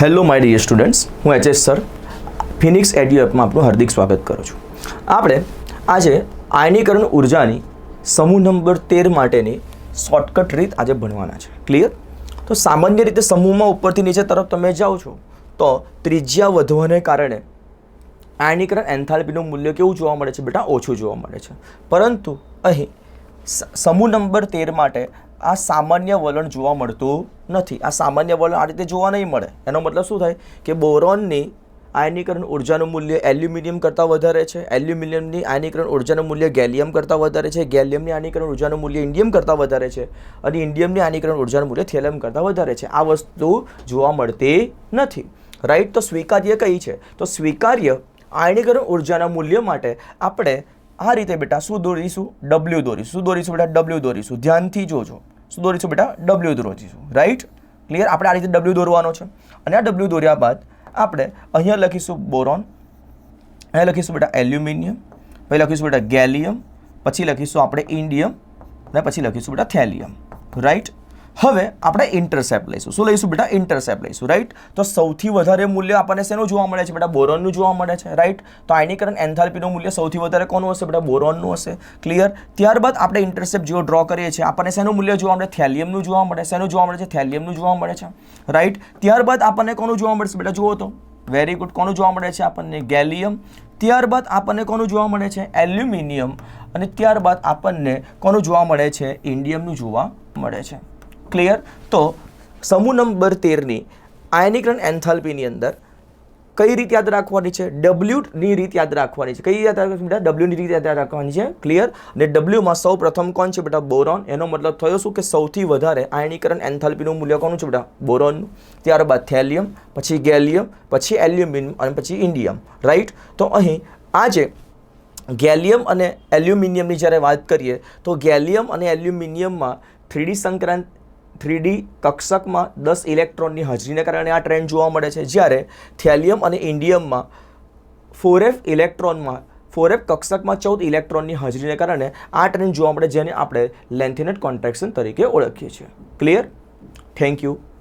Hello my dear students, હું H S sir, Phoenix audio એપમાં આપનું હાર્દિક સ્વાગત કરું છું. આપણે આજે આયનીકરણ ઉર્જાની સમૂહ નંબર તેર માટેની શોર્ટકટ રીત આજે ભણવાના છે. ક્લિયર તો સામાન્ય રીતે સમૂહમાં ઉપરથી નીચે તરફ તમે જાઓ છો, તો ત્રિજ્યા વધવાને કારણે આયનીકરણ એન્થાલ્પીનું મૂલ્ય કેવું જોવા મળે છે બેટા? ઓછું જોવા મળે છે. પરંતુ અહીં સમૂહ નંબર તેર માટે આ સામાન્ય વલણ જોવા મળતું નથી. આ સામાન્ય વલણ આ રીતે જોવા નહીં મળે. એનો મતલબ શું થાય કે બોરોનની આયનીકરણ ઉર્જાનું મૂલ્ય એલ્યુમિનિયમ કરતાં વધારે છે. એલ્યુમિનિયમની આયનીકરણ ઉર્જાનું મૂલ્ય ગેલિયમ કરતાં વધારે છે. ગેલિયમની આયનીકરણ ઉર્જાનું મૂલ્ય ઇન્ડિયમ કરતાં વધારે છે. અને ઇન્ડિયમની આયનીકરણ ઉર્જાનું મૂલ્ય થેલિયમ કરતાં વધારે છે. આ વસ્તુ જોવા મળતી નથી. રાઈટ તો સ્વીકાર્ય કઈ છે? તો સ્વીકાર્ય આયનીકરણ ઉર્જાના મૂલ્ય માટે આપણે આ રીતે બેટા શું દોરીશું? ડબલ્યુ દોરીશું. શું દોરીશું બેટા? ડબલ્યુ દોરીશું. ધ્યાનથી જોજો. શું દોરીશું બેટા ડબલ્યુ દોરીશું. રાઈટ ક્લિયર આપણે આ રીતે ડબલ્યુ દોરવાનો છે. અને આ ડબલ્યુ દોર્યા બાદ આપણે અહીંયા લખીશું બોરોન અહીંયા લખીશું બેટા એલ્યુમિનિયમ પછી લખીશું બેટા ગેલિયમ પછી લખીશું આપણે ઇન્ડિયમ અને પછી લખીશું બેટા થેલિયમ રાઈટ હવે આપણે ઇન્ટરસેપ્ટ લઈશું. શું લઈશું બેટા? ઇન્ટરસેપ્ટ લઈશું રાઈટ તો સૌથી વધારે મૂલ્ય આપણને શેનું જોવા મળે છે બેટા? બોરોનનું જોવા મળે છે રાઈટ તો આયનીકરણ એન્થાલ્પીનું મૂલ્ય સૌથી વધારે કોનું હશે બેટા? બોરોનનું હશે. ક્લિયર ત્યારબાદ આપણે ઇન્ટરસેપ્ટ જેવો ડ્રો કરીએ છીએ, આપણને શેનું મૂલ્ય જોવા મળે? થેલિયમનું જોવા મળે. શેનું જોવા મળે છે? થેલિયમનું જોવા મળે છે. રાઈટ ત્યારબાદ આપણને કોનું જોવા મળશે બેટા? જુઓ તો. વેરી ગુડ કોનું જોવા મળે છે આપણને? ગેલિયમ. ત્યારબાદ આપણને કોનું જોવા મળે છે? એલ્યુમિનિયમ. અને ત્યારબાદ આપણને કોનું જોવા મળે છે? ઇન્ડિયમનું જોવા મળે છે. ક્લિયર તો સમૂહ નંબર તેરની આયનીકરણ એન્થાલ્પીની અંદર કઈ રીત યાદ રાખવાની છે? ડબલ્યુની રીત યાદ રાખવાની છે. કઈ યાદ રાખવાની બેટા? ડબલ્યુની રીત યાદ રાખવાની છે. ક્લિયર અને ડબલ્યુમાં સૌ પ્રથમ કોણ છે બેટા? બોરોન. એનો મતલબ થયો શું? કે સૌથી વધારે આયનીકરણ એન્થાલ્પીનું મૂલ્ય કોનું છે બેટા? બોરોનનું. ત્યારબાદ થેલિયમ, પછી ગેલિયમ, પછી એલ્યુમિનિયમ અને પછી ઇન્ડિયમ. રાઈટ તો અહીં આજે ગેલિયમ અને એલ્યુમિનિયમની જ્યારે વાત કરીએ, તો ગેલિયમ અને એલ્યુમિનિયમમાં થ્રીડી સંક્રાંત થ્રીડી કક્ષકમાં દસ ઇલેક્ટ્રોનની હાજરીને કારણે આ ટ્રેન્ડ જોવા મળે છે. જ્યારે થેલિયમ અને ઇન્ડિયમમાં ફોરેફ ઇલેક્ટ્રોનમાં ફોરેફ કક્ષકમાં ચૌદ ઇલેક્ટ્રોનની હાજરીને કારણે આ ટ્રેન્ડ જોવા મળે, જેને આપણે લેન્થિનેટ કોન્ટ્રેક્શન તરીકે ઓળખીએ છીએ. ક્લિયર? Thank you.